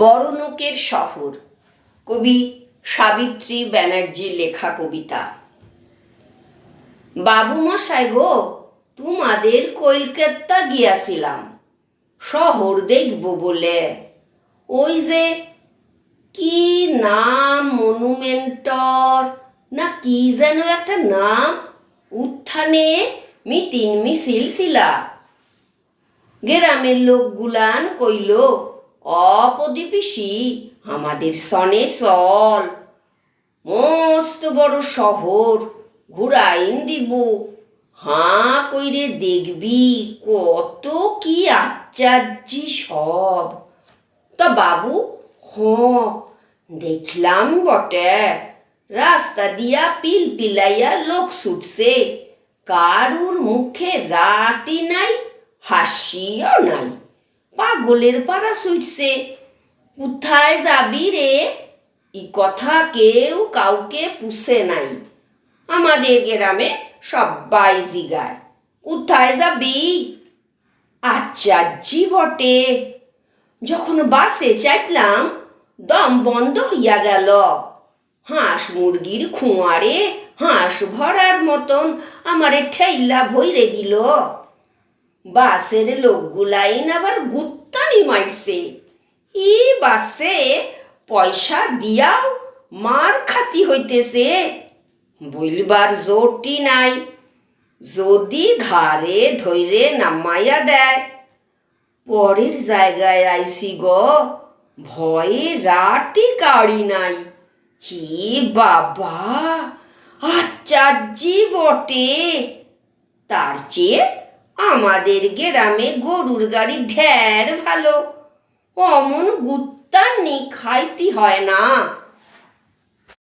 বড়লোকের শহর। কবি সাবিত্রী ব্যানার্জির লেখা কবিতা। বাবু মশাই গো, তোমাদের কলকাতা গিয়াছিলাম। শহর দেখব বলে। ওই যে কি নাম মনুমেন্টর, না কি যেন একটা নাম? উত্থানে মিটিং মিছিল ছিলা। গ্রামের লোকগুলান কইল অপদীপিসি আমাদের সনে চল মস্ত বড় শহর, ঘুরাইন দিব। হাঁ কইরে দেখবি কত কি আশ্চর্যি সব। তা বাবু, হ, দেখলাম বটে। রাস্তা দিয়া পিল পিলাইয়া লোক ছুটছে। কারুর মুখে রাটি নাই, হাসিও নাই। পাগলের পাড়া সুইটসে কোথায় যাবি রে? ই কথা কেউ কাউকে পুষে নাই। আমাদের গ্রামে সবাই জিগায়। কোথায় যাবি? আচার্যি বটে। যখন বাসে চাইলাম দম বন্ধ হইয়া গেল। হাঁস মুরগির খুঁয়ারে হাঁস ভরার মতন আমারে ঠেইলা ভইরে দিল। বাসের লোকগুলাইন আবার গুত্তানি মাইছে ই বাসে পয়সা দিয়াও মার খাতি হইতেছে। বইলবার জোরটি নাই। যদি ঘাড়ে ধৈরে নামাইয়া দেয়। পরের জায়গায় আইসি গ, ভয়ে রাটি কাড়ি নাই। হি বাবা আচার্যি বটে তার চেয়ে আমাদের গ্রামে গরুর গাড়ি ঢের ভালো। অমন গুত্তানি খাইতে হয় না।